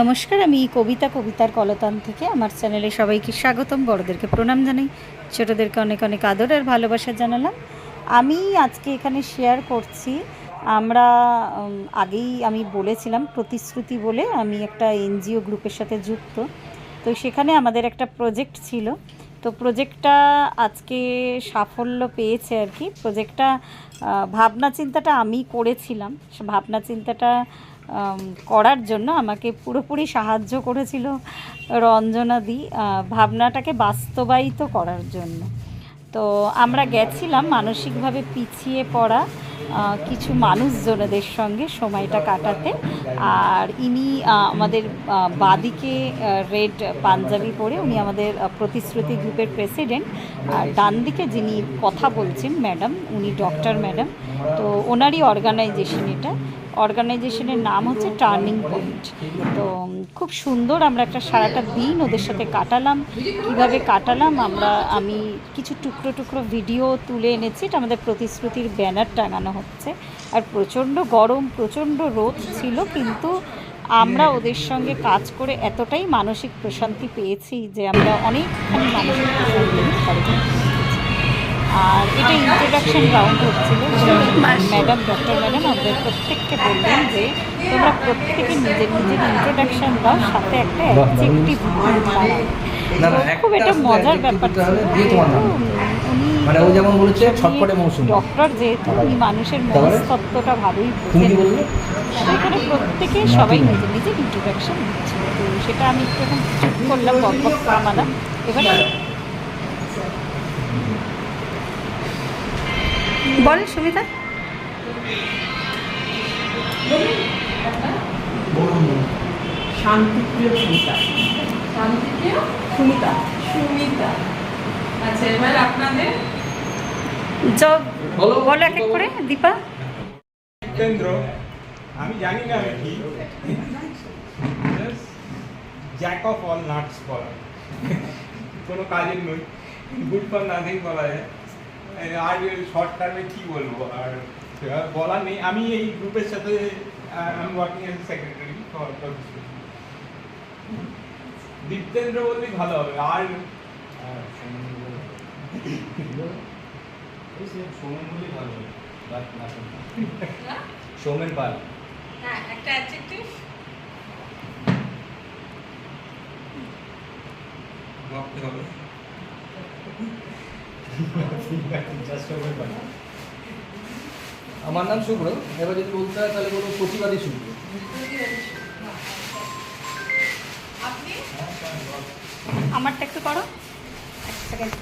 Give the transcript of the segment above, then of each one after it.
নমস্কার, আমি কবিতা কবিতার কলতান থেকে আমার চ্যানেলে সবাইকে স্বাগতম। বড়দেরকে প্রণাম জানাই। ছোটোদেরকে অনেক অনেক আদর আর ভালোবাসা জানালাম। আমি আজকে এখানে শেয়ার করছি। আমরা আগেই আমি বলেছিলাম প্রতিশ্রুতি বলে আমি একটা এনজিও গ্রুপের সাথে যুক্ত। তো সেখানে আমাদের একটা প্রজেক্ট ছিল। তো প্রজেক্টটা আজকে সাফল্য পেয়েছে আর কি। প্রজেক্টটা ভাবনা চিন্তাটা আমি করেছিলাম। ভাবনা চিন্তাটা করার জন্য আমাকে পুরোপুরি সাহায্য করেছিল রঞ্জনাদি ভাবনাটাকে বাস্তবায়িত করার জন্য। তো আমরা গেছিলাম মানসিকভাবে পিছিয়ে পড়া কিছু মানুষজনদের সঙ্গে সময়টা কাটাতে। আর ইনি আমাদের বাদিকে রেড পাঞ্জাবি পরে উনি আমাদের প্রতিশ্রুতি গ্রুপের প্রেসিডেন্ট। আর ডান দিকে যিনি কথা বলছেন ম্যাডাম, উনি ডক্টর ম্যাডাম। তো ওনারই অর্গানাইজেশন এটা। অর্গানাইজেশনের নাম হচ্ছে টার্নিং পয়েন্ট। তো, খুব সুন্দর আমরা একটা সারাটা দিন ওদের সাথে কাটালাম। কীভাবে কাটালাম? আমরা, আমি কিছু টুকরো টুকরো ভিডিও তুলে এনেছি। এটা আমাদের প্রতিশ্রুতির ব্যানার টাঙানো হচ্ছে। আর প্রচণ্ড গরম, প্রচণ্ড রোদ ছিল, কিন্তু আমরা ওদের সঙ্গে কাজ করে এতটাই মানসিক প্রশান্তি পেয়েছি যে আমরা অনেকখানি মানসিক প্রশান্তি আর এটা ইন্ট্রোডাকশন রাউন্ড হচ্ছিল। ম্যাডাম ডক্টর ম্যাডাম আমাদের প্রত্যেককে বললেন যে তোমরা প্রত্যেকে নিজের নিজের ইন্ট্রোডাকশন দাও সাথে একটা অ্যাডজেক্টিভ খুব একটা এটা মজার ব্যাপার। উনি মানে ও যেমন বলেছে, ছটফটে মৌসুমী। ডক্টর যেহেতু উনি মানুষের? মনস্তত্ত্বটা ভালোই বোঝেন? প্রত্যেকে সবাই নিজের নিজের ইন্ট্রোডাকশন তো সেটা আমি একটু এখন করলাম এবার বলেন সুমিতা শান্তিপ্রিয় সুমিতা। শান্তিপ্রিয় সুমিতা। সুমিতা। আচ্ছা এবার আপনাদের? বলো। বলো এক এক করে দীপা। কেন্দ্র আমি জানি না আমি কি। জ্যাক অফ অল নাটস বলা। কোনো কাজের নই। গুড ফর নাথিং বলা যায়। আর শর্ট টার্মে কি বলব? আর বলার নেই। আমি এই গ্রুপের সাথে আমি working as secretary for Diptendra বললেই ভালো হবে। আর সৌমেন বললেই ভালো হবে সৌমেন পাল। হ্যাঁ একটা অ্যাডজেক্টিভ ভাবতে হবে। আমার নাম শুভ্র। এবার যদি বলতে হয় তাহলে বলব প্রতিবাদী শুভ্র। আমারটা একটু করো। এক সেকেন্ড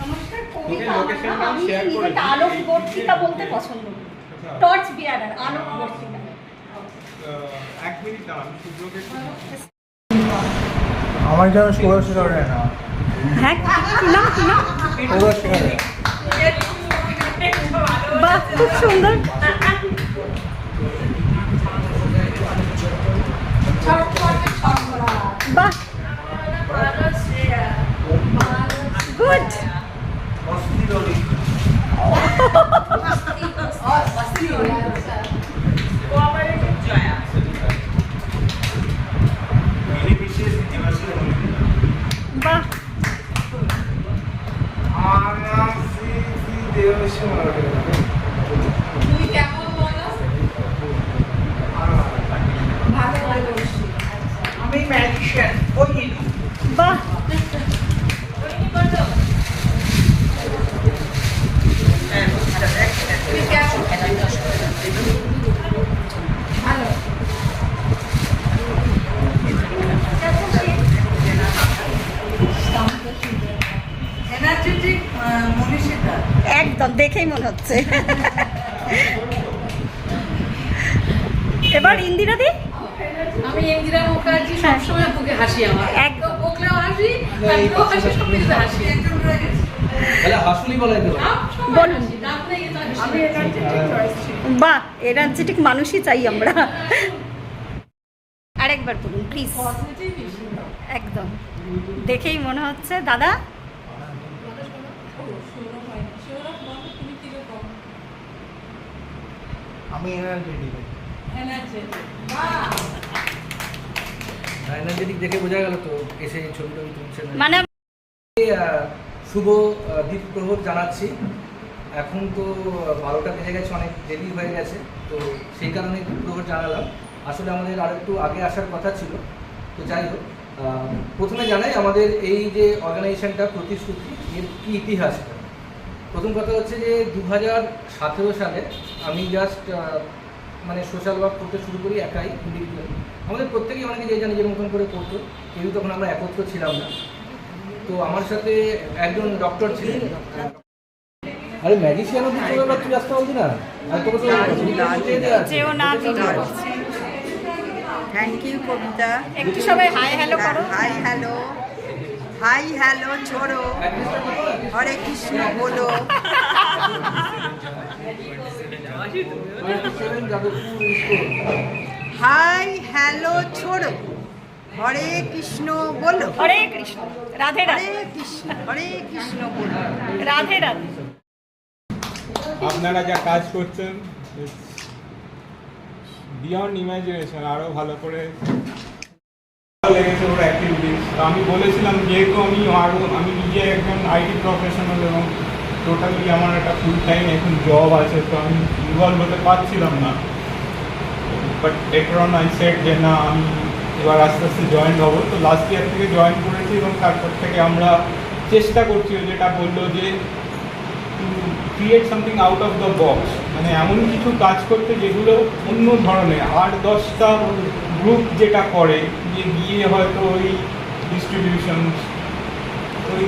নমস্কার কবিতা আমার location নাম। টা আমি share করে নিজেকে দিই। আলোক বর্তিকা বলতে পছন্দ করি। টর্চ বিয়ারার আলোক বর্তিকা এক মিনিট দাঁড়ান শুভ্রকে আমার যেন হ্যাঁ কি নাম কি নাম? সুভাষ করে বাহ খুব সুন্দর। বাহ। গুড বাহ তুমি কেমন বলো ভালো ভালো আমি ম্যাজিশিয়ান ওই বাহ তুমি কেমন ভালো এনার্জেটিক মনীষিতা একদম দেখেই মনে হচ্ছে। এবার ইন্দিরা দি? আমি ইন্দিরা মুখার্জি সবসময় বুকে হাসি আমার। একদম বকলেও হাসি হাসি সব কিছুতে হাসি। সবসময় বাহ এনার্জেটিক মানুষই চাই আমরা। আরেকবার বলুন প্লিজ একদম। দেখেই মনে হচ্ছে দাদা? আমি এনার্জেটিক এনার্জেটিক বাহ এনার্জেটিক দেখে বোঝা গেল তো এসে ছবি টবি তুলছেন। মানে শুভ দ্বীপ প্রহর জানাচ্ছি। এখন তো বারোটা বেজে গেছে অনেক দেরি হয়ে গেছে তো সেই কারণে দ্বীপ প্রহর জানালাম। আসলে আমাদের আর একটু আগে আসার কথা ছিল তো যাই হোক প্রথমে জানাই আমাদের এই যে অর্গানাইজেশনটা প্রতিশ্রুতি এর কী ইতিহাসটা প্রথম কথা হচ্ছে যে দু হাজার সতেরো সালে আমি জাস্ট মানে সোশ্যাল ওয়ার্ক করতে শুরু করি একাই ইন্ডিভিজুয়াল আমাদের প্রত্যেকেই অনেকে যে জানি যে মতন করে করতো কেউ তখন আমরা একত্র ছিলাম না। তো আমার সাথে একজন ডক্টর ছিলেন। আরে ম্যাজিশিয়ানও দিতে হবে তুই আসতে বলছি না। আর তোকে তো যেও না থ্যাংক ইউ কবিতা। একটু সবাই হাই হ্যালো করো। হাই হ্যালো হাই হ্যালো ছোড়ো। হরে কৃষ্ণ বলো। হাই হ্যালো ছোড়ো। হরে কৃষ্ণ বলো। হরে কৃষ্ণ রাধে রাধে। হরে কৃষ্ণ হরে কৃষ্ণ বলো। রাধে রাধে। আপনারা যা কাজ করছেন বিয়ন্ড ইমাজিনেশন আরও ভালো করে। লেগেছে ওর আমি বলেছিলাম, যেহেতু আমি আরও আমি নিজে একজন আইটি প্রফেশনাল এবং টোটালি আমার একটা ফুল টাইম এখন জব আছে, তো আমি ইনভলভ হতে পারছিলাম না। But later on I said যে, না, আমি এবার আস্তে আস্তে জয়েন হব। তো লাস্ট ইয়ার থেকে জয়েন করেছি এবং তারপর থেকে আমরা চেষ্টা করছি যেটা বলল যে create something out of the box মানে এমন কিছু কাজ করতে যেগুলো অন্য ধরনের, আট দশটা গ্রুপ যেটা করে, যে গিয়ে হয়তো ওই ডিস্ট্রিবিউশন ওই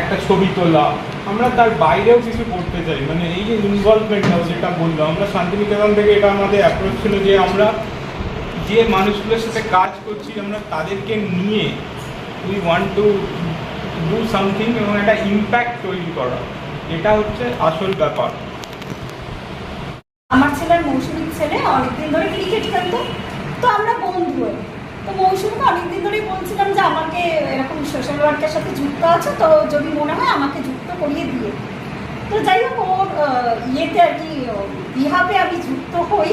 একটা ছবি তোলা। আমরা তার বাইরেও কিছু করতে চাই। মানে এই যে ইনভলভমেন্টটা যেটা বলল আমরা শান্তিনিকেতন থেকে এটা আমাদের অ্যাপ্রোচ ছিল যে আমরা যে মানুষগুলোর সাথে কাজ করছি, আমরা তাদেরকে নিয়ে we want to do something এবং একটা ইম্প্যাক্ট তৈরি করা। এটা হচ্ছে আসল ব্যাপার। আমার ছেলের মৌসুমীর ছেলে অনেকদিন ধরে ক্রিকেট খেলতো, তো আমরা বন্ধু। তো মৌসুমীকে, অনেকদিন ধরেই বলছিলাম যে আমাকে এরকম সোশ্যাল ওয়ার্কের সাথে যুক্ত আছে, তো যদি মনে হয় আমাকে যুক্ত করিয়ে দিয়ে। তো যাই হোক ওর ইয়েতে আর কি বিহাবে আমি যুক্ত হই।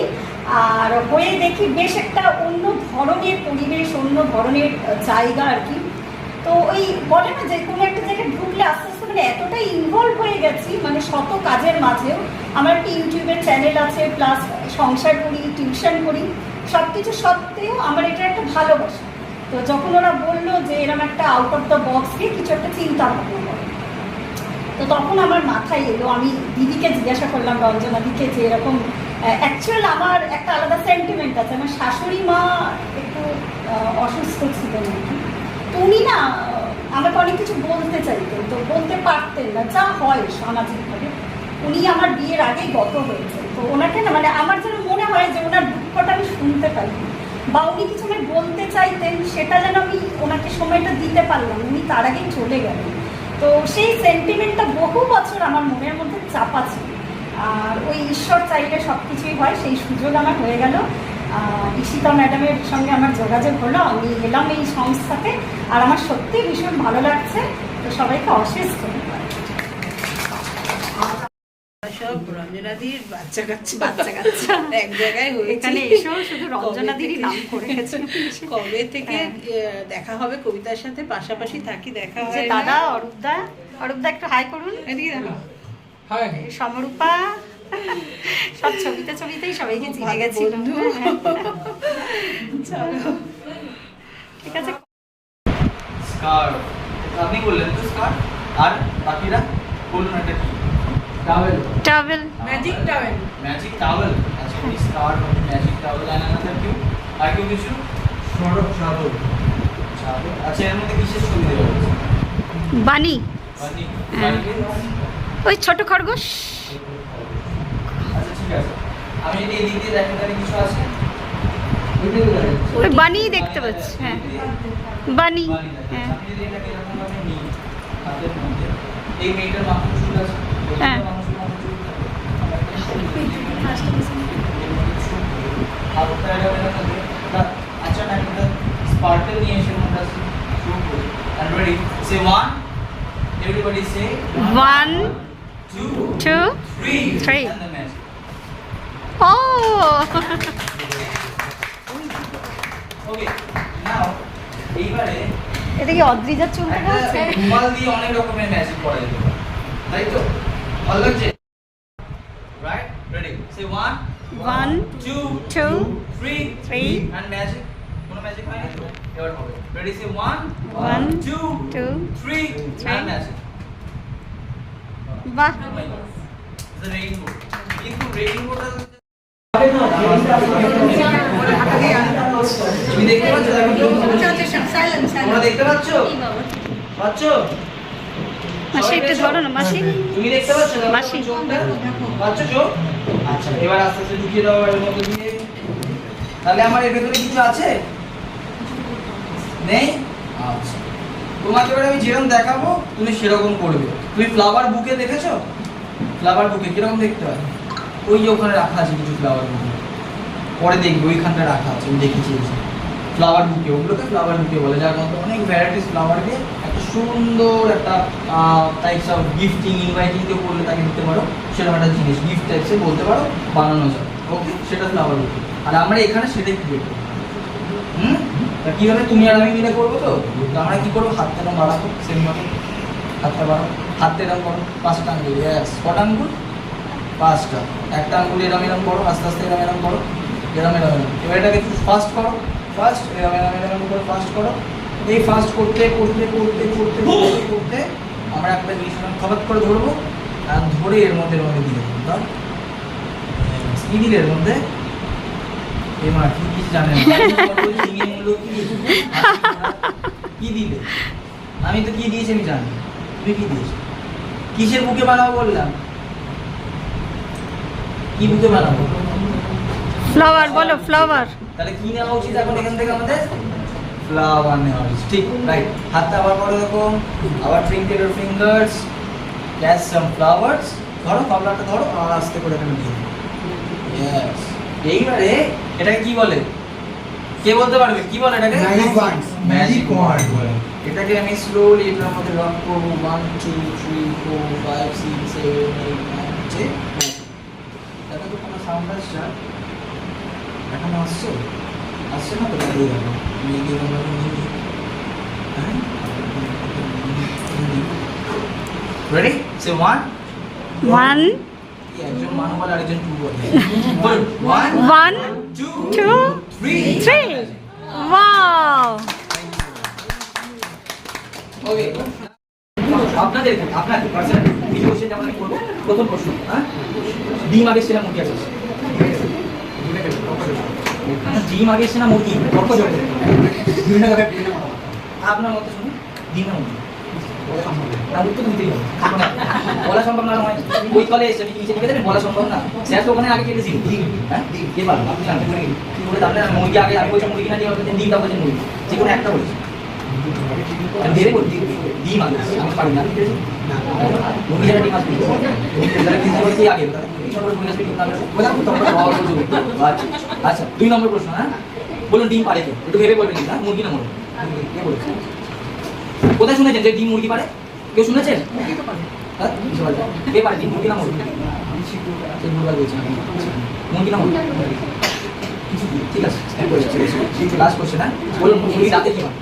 আর হয়ে দেখি বেশ একটা অন্য ধরনের পরিবেশ, অন্য ধরনের জায়গা আর কি। তো ওই বলে না, যে কোনো একটা জায়গায় ঢুকলে আস্তে আস্তে মানে এতটাই ইনভলভ হয়ে গেছি মানে শত কাজের মাঝেও। আমার একটা ইউটিউবের চ্যানেল আছে প্লাস সংসার করি টিউশন করি। সব কিছু সত্ত্বেও আমার এটা একটা ভালোবাসা। তো যখন ওরা বলল যে এরকম একটা আউট অফ দ্য বক্স দিয়ে কিছু একটা চিন্তা ভাবনা তো তখন আমার মাথায় এলো, আমি দিদিকে জিজ্ঞাসা করলাম, রঞ্জনা দিকে যে এরকম অ্যাকচুয়াল আমার একটা আলাদা সেন্টিমেন্ট আছে। আমার শাশুড়ি মা একটু অসুস্থ ছিলেন তো উনি না, আমাকে অনেক কিছু বলতে চাইতেন, তো বলতে পারতেন না, যা হয় সামাজিকভাবে। উনি আমার বিয়ের আগেই গত হয়েছে। তো ওনাকে না মানে আমার যেন মনে হয় যে ওনার দুঃখটা আমি শুনতে পারি। বা উনি কিছু আমায় বলতে চাইতেন সেটা যেন আমি ওনাকে সময়টা দিতে পারলাম, উনি তার আগেই চলে গেলেন। তো সেই সেন্টিমেন্টটা বহু বছর আমার মনের মধ্যে চাপা ছিল। আর ওই ঈশ্বর চাইলে সব কিছুই হয়, সেই সুযোগ আমার হয়ে গেল। ঈশিতা ম্যাডামের সঙ্গে আমার যোগাযোগ হলো, আমি এলাম এই সংস্থাতে, আর আমার সত্যিই ভীষণ ভালো লাগছে। তো সবাইকে অশেষ ধন্যবাদ সব রঞ্জনাদির বাচ্চা কাচ্চা। বাচ্চা কাচ্চা। এক জায়গায় এখানে এসেও শুধু রঞ্জনাদিরই নাম করে গেছে। কবে থেকে? হ্যাঁ। দেখা হবে কবিতার সাথে পাশাপাশি থাকি দেখা হয় দাদা অরূপদা অরূপদা একটু হাই করুন। এদিকে দেখো। হাই। সমরূপা। সব ছবিতে ছবিতেই সবাইকে চিনে গেছি বন্ধু। চলো। ঠিক আছে। স্কার। আপনি বললেন তো স্কার। আর বাকিরা? বলুন এটা কি? Travel travel magic towel magic towel আচ্ছা উনি স্কার ম্যাজিক টাওয়েল অ্যান্ড আনাদার কিউ আর কেউ কিছু? সড়ক সাধক আচ্ছা এর মধ্যে কিসের ছবি দেওয়া হয়েছে? বানি হ্যাঁ। বানি ওই ছোট খরগোশ। আচ্ছা ঠিক আছে। আমি যদি এদিক দিয়ে দেখেন তাহলে কিছু আছে? ওই বাণী দেখতে পাচ্ছি হ্যাঁ। বানি হ্যাঁ। হাতের মধ্যে এই মেয়েটার মাথায় চুল আছে? হ্যাঁ। আছে and one two two three three. and the magic ও okay now এইবারে এটা কি অদ্রিজার চুল কাটা একটা রুমাল দিয়ে অনেক রকমের ম্যাজিক করা যেতে পারে তাই তো ভালো লাগছে right ready say one one two two three three and magic কোনো ম্যাজিক হয় না এবার হবে ready say one one two two three and magic বাহ রেইনবো কিন্তু রেইনবোটা তুমি দেখতে পাচ্ছ তোমরা দেখতে পাচ্ছ? পাচ্ছ? মাসি একটু ধরো না মাসি। তুমি দেখতে পাচ্ছ দেখো মাসি। পাচ্ছ চোখ আচ্ছা এবার আস্তে আস্তে ঢুকিয়ে দাও এর মধ্যে দিয়ে। তাহলে আমার এর ভেতরে কিছু আছে? নেই? আচ্ছা। তোমাকে এবার আমি যেরকম দেখাবো তুমি সেরকম করবে। তুমি ফ্লাওয়ার বুকে দেখেছ? ফ্লাওয়ার বুকে কীরকম দেখতে হয়? ওই যে ওখানে রাখা আছে কিছু ফ্লাওয়ার বুকে পরে দেখবে ওইখানটা রাখা আছে আমি দেখেছি। ফ্লাওয়ার বুকে ওগুলোকে ফ্লাওয়ার বুকে বলে। যার মধ্যে অনেক ভ্যারাইটিস ফ্লাওয়ার দিয়ে একটা সুন্দর একটা টাইপস অফ গিফটিং ইনভাইটিং কেউ করলে তাকে দিতে পারো, সেরকম একটা জিনিস গিফট টাইপসে বলতে পারো, বানানো যায় ওকে সেটা ফ্লাওয়ার বুকে আর আমরা এখানে সেটাই ক্রিয়েট করব। হুম? তা কীভাবে তুমি আর আমি মিলে করব তো? আমরা কী করব? হাতটা এরকম বাড়াবো সেমভাবে হাতটা বাড়াবো। হাতটা এরকম করো, পাঁচটা আঙ্গুল। ইয়াস কটা আঙ্গুল? পাঁচটা। একটা আঙ্গুল এরম এরম করো, আস্তে আস্তে এরম এরম করো। এরম এরম এরম। এবার এটাকে ফাস্ট করো। ফার্স্ট এরম এরম এরম করে ফাস্ট করো। এই ফাস্ট করতে করতে করতে করতে করতে করতে আমরা একটা জিনিস খবর করে ধরবো। আর ধরে এর মধ্যে এর মধ্যে দিয়ে দেবো তাই কি দিলে এর মধ্যে। এ মা কি কিছু জানে কি দিলে আমি তো কি দিয়েছি আমি জানি। তুমি কি দিয়েছ? কিসের বুকে বানাবো বললাম? কি বুকে বানাবো? ফ্লাওয়ার বলো ফ্লাওয়ার তাহলে কি নেওয়া উচিত এখন এখান থেকে আমাদের? নেওয়া উচিত ঠিক রাইট হাতটা আবার করো এরকম আবার twinkle your fingers catch some flowers ধরো কমলাটা ধরো আর আস্তে করে এখানে দিয়ে ইয়েস এইবারে এটাকে কি বলে? কে বলতে পারবে? কি বলে এটাকে? Magic wand. Magic wand বলে। এটাকে আমি স্লোলি এটার মধ্যে রং করব। One two three four five six seven eight nine ten এটা তো কোনো সাউন্ড আসছে? এখন আসছে? আসছে না তো দাঁড়িয়ে গেল নিয়ে গিয়ে আমরা রেডি সে ওয়ান ওয়ান একজন ওয়ান বলে আরেকজন টু বলে one one two two three three wow okay আপনাদের আপনাদের পার্সোনাল এই কোশ্চেনটা আমরা করব প্রথম প্রশ্ন হ্যাঁ? ডিম আগে সেনা মুরগি আছে? ডিম আগে সেনা মুরগি? তর্ক জড়িত আপনার মতে শুনুন ডিম না মুরগি? তার উত্তর দিতেই হবে। বলা সম্ভব না নয় ওই এসে নিচে লিখে দেবেন বলা সম্ভব না। স্যার তো ওখানে আগে কেটেছি হ্যাঁ? কে আপনি জানতে পারেন কি? বলে তাহলে মুরগি আগে বলছে মুরগি না দিয়ে মুরগি। যে কোনো একটা বলছে। আমি বলছি। ডিম আগে। আমি পারি না। মুরগি যারা ডিম আসবে আগে। আচ্ছা আচ্ছা দুই নম্বর প্রশ্ন হ্যাঁ? বলুন, ডিম পারে একটু ভেবে বলবেন না মুরগি না মুরগি? কোথায় শুনেছেন যে ডিম মুরগি পারে কেউ শুনেছেন? হ্যাঁ? কে পারে ডিম, মুরগি না ঠিক আছে লাস্ট কোশ্চেন হ্যাঁ? বলুন, মুরগি রাতে কি হয়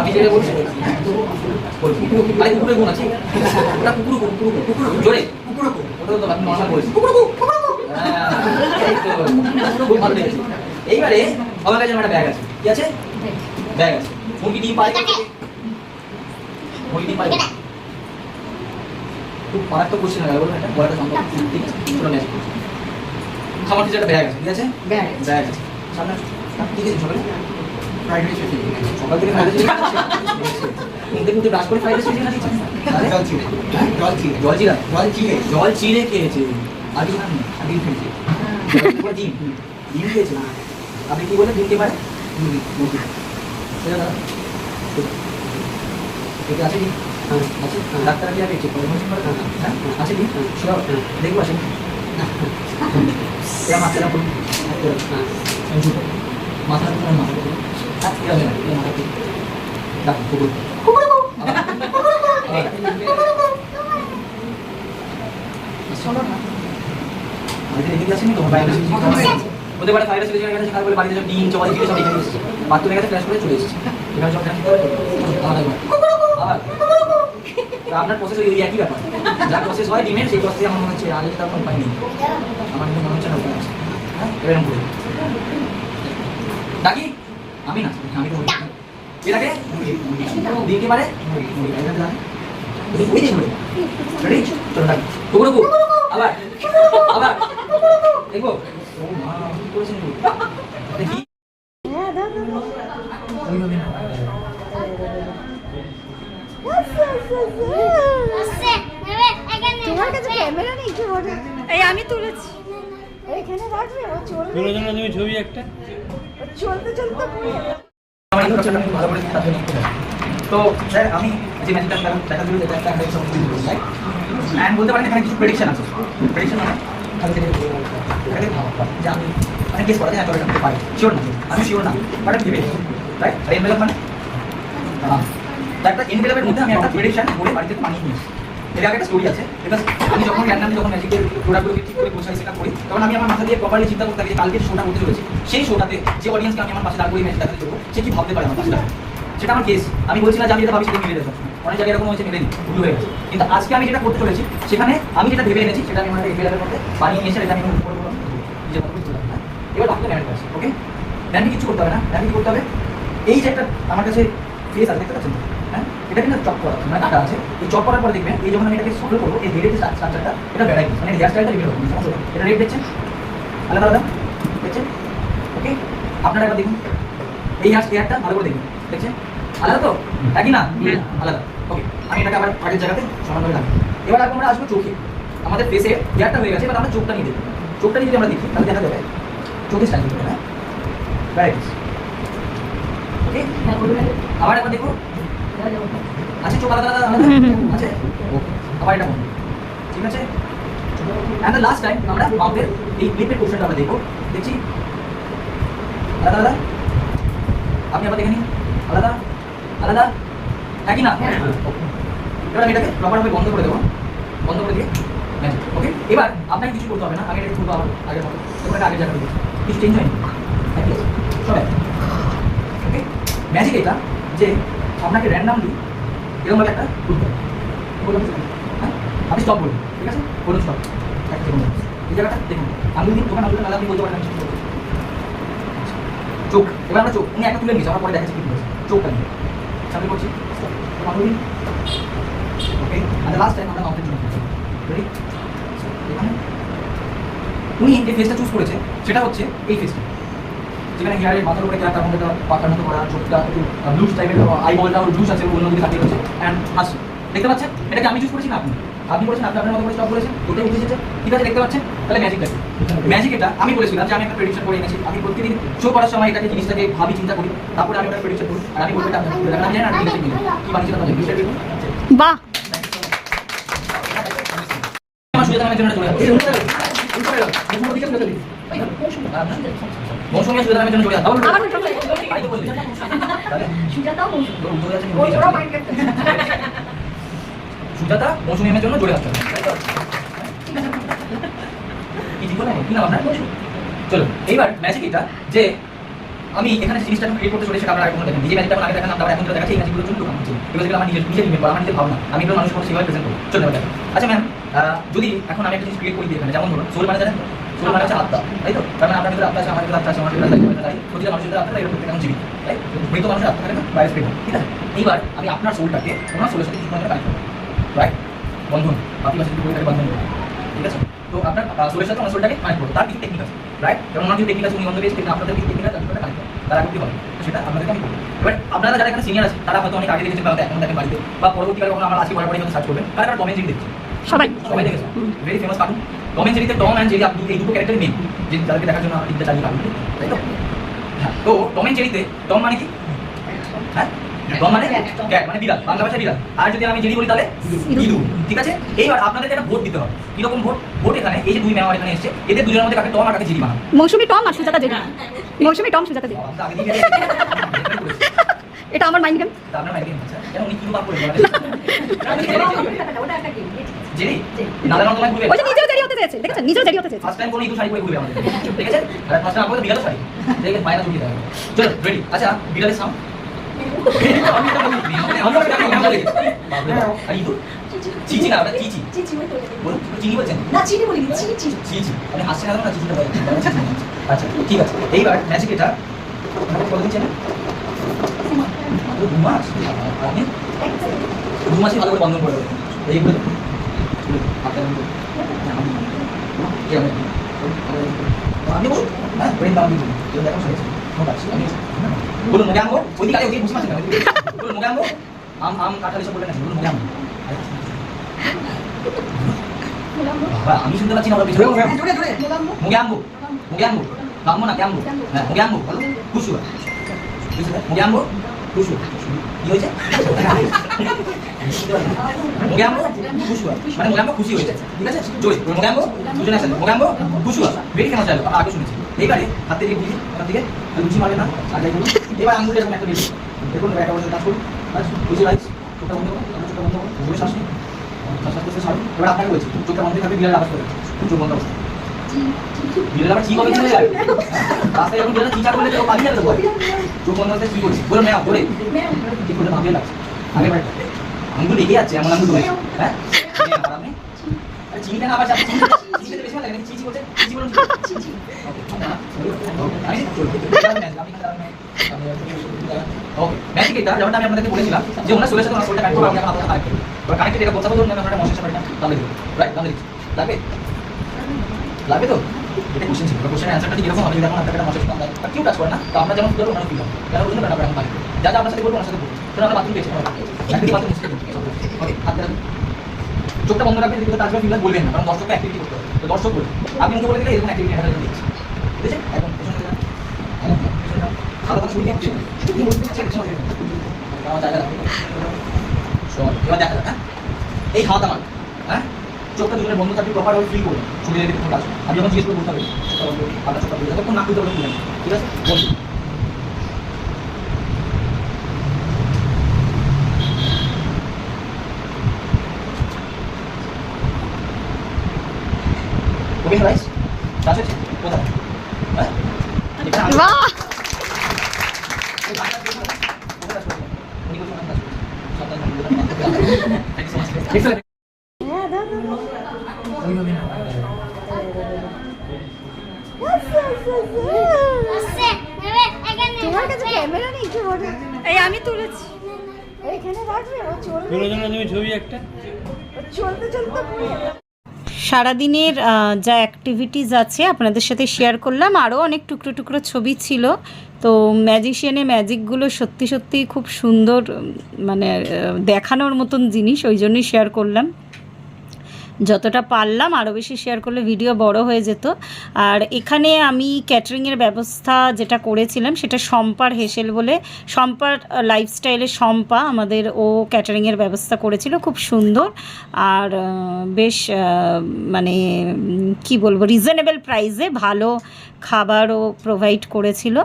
আমি যেটা বলছি ওটা কুকুর জোরে কুকুর হ্যাঁ, এইবারে আমার কাছে একটা ব্যাগ আছে। কি আছে? ব্যাগ আছে। মুরগি ডিম পারে মুরগি ডিম পারে খুব মারাত্মক কোশ্চেন হয়ে গেল এটা বলাটা সম্ভব ঠিক আছে চলো খাবার কিছু একটা ব্যাগ আছে। ঠিক আছে? ব্যাগ ব্যাগ আছে। সামনে। ঠিক আছে সকালে ফ্রাইড রাইস আছে সকাল থেকে ফ্রাইড রাইস মুখে মুখে ব্রাশ করে ফ্রাইড রাইস খেয়েছে না জল চিড়ে জল চিড়ে জল জল চিড়ে জল চিড়ে খেয়েছে। আগে খেয়েছি। পুরো ডিম। ডিম খেয়েছে। আপনি কি বলে ডিম কে পারে মুরগি মুরগি সেটা দাদা ঠিক আছে ডিম? আছে? ডাক্তার কি আগে চেক করে? বলছেন করে? হ্যাঁ আছে ডিম? শিওর দেখব আসেন। এরা মাথাটা করুন মাথা করুন মাথা করুন হাত এসে পারে রাইস চলে গেছে সেখানে বলে বাড়িতে ডিম চপাতি দিয়ে সব গেছে করে চলে এসেছে এখানে আপনার প্রসেস ওই একই ব্যাপার যা প্রসেস হয় ডিমের সেই প্রসেসে মনে হচ্ছে আগে তার কোনো উপায় আমার মনে হচ্ছে না হ্যাঁ এরকম করে। ডাকি? আমি না আমি তো কে ডাকে দিন কে পারে আবার। আবার। দেখব? দেখি এই আমি তুলেছি। এখানে রাখবে ও চলবে তুমি ছবি একটা। চলতে চলতে। তো স্যার, আমি যে ম্যাচটা দেখা দিল যেটা একটা একটা সমস্ত কিছু অ্যান্ড বলতে পারেন এখানে কিছু প্রেডিকশন আছে। প্রেডিকশন মানে যে আমি মানে কেস করা যায় করতে পারি। শিওর না? আমি শিওর না। বাট আমি ভেবে রাইট আর এনভেলপ মানে? হ্যাঁ। একটা এনভেলপের মধ্যে আমি একটা প্রেডিকশন করে বাড়িতে বানিয়ে নিয়েছি। এর আগে একটা স্টোরি আছে। বিকজ আমি যখন র্যান্ডামলি যখন ম্যাজিকের প্রোডাক্টগুলোকে ঠিক করে গোছাই সেটা করি তখন আমি আমার মাথা দিয়ে প্রপারলি চিন্তা করতে থাকি যে কালকে শোটা করতে চলেছি সেই শোটাতে যে অডিয়েন্সকে আমি আমার পাশে দাঁড় করে ম্যাচ দেখাতে দেবো, সে কি ভাবতে পারে আমার পাশে। সেটা আমার কেস আমি বলছি না যে আমি যেটা ভাবি সেটা মিলে যাব অনেক জায়গায় এরকম হয়েছে, মিলেনি, ভুল হয়ে গেছে। কিন্তু আজকে আমি যেটা করতে চলেছি, সেখানে আমি যেটা ভেবে এনেছি, সেটা আমি আমার এফএলআর মধ্যে বানিয়ে নিয়েছি, আর এটা আমি উপরে হ্যাঁ? এবার ডাক্তার ম্যানেজ আছে ওকে ম্যানকে কিছু করতে হবে না কি করতে হবে। এই যে একটা আমার কাছে ফেস আছে, দেখতে পাচ্ছেন এটা কিন্তু চপ করা মানে কাটা আছে এই চপ করার পরে দেখবেন এই যখন আমি এটাকে সফল করব এই হেডের যে স্ট্রাকচারটা এটা ভ্যারাইটি মানে হেয়ার স্টাইলটা রকম। সমস্যা এটা রেড দেখছেন? আলাদা আলাদা দেখছেন? ওকে আপনারা একবার দেখুন। এই হেয়ার হেয়ারটা ভালো করে দেখুন দেখছেন? আলাদা তো? একই না? আলাদা। ওকে আমি এটাকে আবার আগের জায়গাতে সমান করে রাখি এবার আমরা আসব চোখে। আমাদের ফেসে হেয়ারটা হয়ে গেছে এবার আমরা চোখটা নিয়ে দেখি। চোখটা নিয়ে যদি আমরা দেখি তাহলে দেখা যাবে চোখের স্টাইল করতে হ্যাঁ? ভ্যারাইটিস ওকে আবার একবার দেখো আছে চোখ আলাদা আলাদা আছে? আবার এটা ঠিক আছে? অ্যান্ড দ্য লাস্ট টাইম আমরা মাউথের এই লিপের পোর্শনটা আমরা দেখব। দেখছি? আলাদা আলাদা আপনি আবার দেখে নিন আলাদা আলাদা একই না? এবার আমি এটাকে প্রপারভাবে বন্ধ করে দেবো। বন্ধ করে দিয়ে ওকে এবার আপনাকে কিছু করতে হবে না। আমি এটাকে খুলবো আবার আগের মতো। এটা জায়গায় দিচ্ছি কিছু চেঞ্জ হয়নি? ওকে ম্যাজিক এটা যে আপনাকে র্যান্ডামলি এরকমভাবে একটা বললাম হ্যাঁ? আপনি স্টপ বলুন, ঠিক আছে? বলুন স্টপ এই জায়গাটা দেখুন। আমি যদি দোকান আলুটা নাহলে আপনি বলতে পারেন। চোখ, এবার আমরা চোখ, উনি একটা তুলে নিয়েছি, আমার পরে দেখাচ্ছি কি করেছে। চোখটা নিয়ে। সামনে করছি ওকে আর লাস্ট টাইম আমরা মাউন্টেন জন্য রেডি এখানে। উনি যে ফেসটা চুজ করেছে, সেটা হচ্ছে এই ফেসটা যেখানে হেয়ারের মাথার উপরে ক্যাপটা মধ্যে পাকার মতো করা চোখটা একটু ব্লুজ টাইপের আই বলটা ওর ব্লুজ আছে অন্য দিকে তাকিয়ে রয়েছে অ্যান্ড হাসি দেখতে পাচ্ছেন? এটাকে আমি চুজ করেছি না আপনি? আপনি বলেছেন আপনি আপনার মতো করে স্টপ করেছেন? ওটাই উঠে এসেছে। ঠিক আছে দেখতে পাচ্ছেন? তাহলে ম্যাজিক দেখুন ম্যাজিক এটা আমি বলেছিলাম যে আমি একটা প্রেডিকশন করে এনেছি। আমি প্রতিদিন শো করার সময় এটাকে জিনিসটাকে ভাবি চিন্তা করি। তারপরে আমি ওটা প্রেডিকশন করি আর আমি বলব এটা আপনার আমি জানি না আপনি কি। কি বানিয়েছিলাম তাহলে বিষয়টা দেখুন বাহ! আমার সুযোগ নামের জন্য চলে যাচ্ছে। মৌসুমি নামের জন্য করতে সুজাতা মৌসুমি জন্য আসতে হবে। কি নাম আপনার? চলো এইবার ম্যাজিক এটা যে আমি এখানে জিনিসটা ক্রিয়েট করতে চলেছি আপনারা এখন দেখেন নিজে ম্যাজিকটা আগে দেখালাম তারপর এখন যেটা দেখাচ্ছি এই ম্যাজিকগুলোর জন্য হচ্ছে। এগুলো যেগুলো আমার নিজের নিজের ইনভেন্ট আমার নিজের ভাবনা। আমি এগুলো মানুষের মধ্যে সেভাবে প্রেজেন্ট করি চলো আচ্ছা ম্যাম যদি এখন আমি একটা জিনিস ক্রিয়েট করি এখানে যেমন ধরুন সোল মানে জানেন সোল মানে হচ্ছে আত্মা তাই তো তার মানে আপনার ভিতরে আত্মা আছে আমার ভিতরে আত্মা আছে আমার ভিতরে আত্মা আছে। প্রতিটা মানুষের ভিতরে আত্মা এরকম কেমন জীবিত তাই? মৃত মানুষের আত্মা থাকে না? বাইরে স্প্রেড ঠিক আছে? এইবার আমি আপনার সোলটাকে ওনার সোলের সাথে কিছু কানেক্ট করব রাইট বন্ধন বাকি পাশে দুটো বন্ধন করব ঠিক আছে? তো আপনার সাথে কানেক্ট করব তার কিছু টেকনিক আছে রাইট যেমন ওনার কিছু টেকনিক আছে উনি বন্ধ পেয়েছে আপনাদের কিছু টেকনিক আছে আপনাদের কানেক্ট তারা করতে হবে। সেটা আপনাদেরকে আমি করব এবার আপনারা যারা এখানে সিনিয়র আছে তারা হয়তো অনেক আগে দেখেছেন বা এখন দেখেন বাড়িতে বা পরবর্তীকালে কখনো আমরা আজকে পরে পরে সার্চ করবেন তারা একটা কমেন্ট দেখছি সবাই। সবাই দেখেছে? Very famous cartoon Tom and জেরিতে Tom and Jerry আপনি এই দুটো ক্যারেক্টার মেন যে যাদেরকে দেখার জন্য টিভিতে চালিয়ে কার্টুন তাই তো? হ্যাঁ তো টম এন্ড জেরিতে টম মানে কি? হ্যাঁ? টম মানে? ক্যাট মানে বিড়াল বাংলা ভাষায় বিড়াল। আর যদি আমি জেরি বলি তাহলে ইঁদুর ঠিক আছে? এইবার আপনাদেরকে একটা ভোট দিতে হবে। কীরকম ভোট ভোট এখানে এই যে দুই মেম্বার এখানে এসেছে এদের দুজনের মধ্যে কাকে টম আর কাকে জেরি বানাবো? মৌসুমি টম আর সুজাতা জেঠি মৌসুমি টম সুজাতা দিয়েছে। এটা আমার মাইন্ড গেম আপনার মাইকে আচ্ছা। কেন উনি কি করে বলেন ওটা একটা গেম জেরি নালে নর্দমায় ঘুরবে। ওই যে নিজেও দেরি হতে চেয়েছে দেখেছেন নিজেও দেরি হতে চেয়েছে। ফার্স্ট টাইম কোনো ইঁদুর শাড়ি পরে ঘুরবে আমাদের। ঠিক আছে? আর ফার্স্ট টাইম আপনাদের বিড়াল শাড়ি। দেখে ঢুকিয়ে দেবে চলো রেডি আচ্ছা বিড়ালের সাউন্ড আমি বলি আর চিচি না চিচি। বলুন চিনি বলছেন? না চিনি চিনি চিনি চিচি। মানে হাসছে না না চিচিটা বলে। আচ্ছা ঠিক আছে। এইবার ম্যাজিক এটা। কতদিন চেনেন দু মাস দু মাসই ভালো করে বন্ধন করে দেবেন এইগুলো বলুন হ্যাঁ আমি বলুন মুখে আনব ওই দিকে ওই বুঝতে পারছেন না বলুন মুখে আনব আম আম কাঁঠাল এসব বললেন না বলুন মুখে আনব বাবা আমি শুনতে পাচ্ছি না ওরা পিছনে মুখে আনব মুখে আনব বামবো না কেমবো হ্যাঁ মুখে আনব বলো খুশু মুখে আনব খুশু কি হয়েছে মানে খুশি হয়েছে ঠিক আছে? জোরে আনব দুজনে মুখে আনব খুশু বেরি কেন চাইলো আগে শুনেছি। এইবারে হাত থেকে হাত থেকে লুচি মারে না দেখুন একটা বছর কাজ আপনাকে বলছি, চোখটা বন্ধ থাকবে, বিড়াল আওয়াজ চোখ বন্ধ অবস্থা। বিড়াল আবার ঠিক হবে রাস্তায় যখন বিড়াল চিৎকার করলে কি করছি বলে মেয়া ধরে ঠিক করে ভাবিয়ে লাগছে। আগে বাড়ি আঙুল লেগে যাচ্ছে এমন ধরে হ্যাঁ? চিনিটা না আবার চিনিটা বেশি ভালো লাগে চিচি বলছে চিচি বলুন। চিচি ওকে ম্যাজিক এটা যেমনটা আমি আপনাদেরকে বলেছিলাম যে ওনার সোলের সাথে ওনার সোলটা কানেক্ট করে আমি এখন এবার কানেক্টেড এটা কথা বলুন আমি আপনারা তাহলে রাইট তাহলে লাগবে? লাগবে তো? এটা কোশ্চেন ছিল। কোশ্চেনের অ্যান্সারটা ঠিক এরকম হবে যদি এখন একটা কেউ টাচ করে না? তো আমরা যেমন ফিল আমরা ফিল কেন বুঝুন না আমরা এখন যা যা আপনার সাথে বলব ওনার সাথে বলব। চোখটা বন্ধ রাখবেন যদি তাজবা ফিল বলবেন না, কারণ দর্শককে অ্যাক্টিভিটি করতে হবে। তো দর্শক বলবে, আপনি মুখে বলে দিলে এরকম অ্যাক্টিভিটি একটা দিচ্ছি ঠিক আছে? একদম বলতে চাচ্ছেন পেছনে যান। আমার এবার দেখা যাক। হ্যাঁ? এই হাত আমার হ্যাঁ? চোখটা দুজনে বন্ধ থাকবে প্রপার ভাবে ফিল করবেন ছুটি রেখে কোনো কাজ আমি যখন জিজ্ঞেস করে বলতে হবে। আপনার চোখটা বন্ধ যতক্ষণ না খুলতে পারবেন ঠিক আছে? বন্ধু ওকে রাইস কাজ হচ্ছে কোথায় হ্যাঁ এখানে আমি- বাহ Excellent. তোমার কাছে ক্যামেরা নেই কি বলে? এই আমি তুলেছি। এখানে রাখবে ও চলবে। তুমি ছবি একটা। চলতে চলতে। সারাদিনের যা অ্যাক্টিভিটিস আছে আপনাদের সাথে শেয়ার করলাম আরও অনেক টুকরো টুকরো ছবি ছিল। তো ম্যাজিশিয়ানে ম্যাজিকগুলো সত্যি সত্যি খুব সুন্দর মানে দেখানোর মতন জিনিস, ওই জন্যই শেয়ার করলাম। যতটা পারলাম আরও বেশি শেয়ার করলে ভিডিও বড় হয়ে যেত। আর এখানে আমি ক্যাটারিংয়ের ব্যবস্থা যেটা করেছিলাম, সেটা সম্পার হেসেল বলে, সম্পার লাইফস্টাইলের সম্পা আমাদের ও ক্যাটারিংয়ের ব্যবস্থা করেছিল, খুব সুন্দর। আর বেশ মানে কি বলব রিজনেবল প্রাইসে ভালো খাবারও প্রোভাইড করেছিল।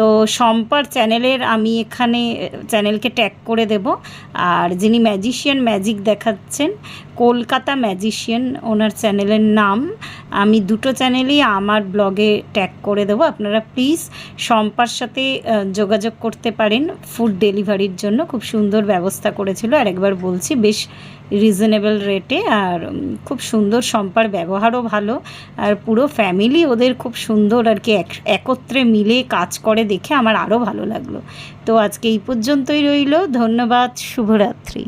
তো সম্পার চ্যানেলের আমি এখানে, চ্যানেলকে ট্যাগ করে দেব। আর যিনি ম্যাজিশিয়ান, ম্যাজিক দেখাচ্ছেন, কলকাতা ম্যাজিশিয়ান, ওনার চ্যানেলের নাম। আমি দুটো চ্যানেলই আমার ব্লগে ট্যাগ করে দেবো। আপনারা প্লিজ সম্পার সাথে যোগাযোগ করতে পারেন। ফুড ডেলিভারির জন্য খুব সুন্দর ব্যবস্থা করেছিল। আর একবার বলছি, বেশ রিজনেবল রেটে আর খুব সুন্দর সম্পার ব্যবহারও ভালো। আর পুরো ফ্যামিলি ওদের খুব সুন্দর আর কি এক- একত্রে মিলে কাজ করে দেখে আমার আরও ভালো লাগল। তো আজকে এই পর্যন্তই রইল। ধন্যবাদ। শুভরাত্রি।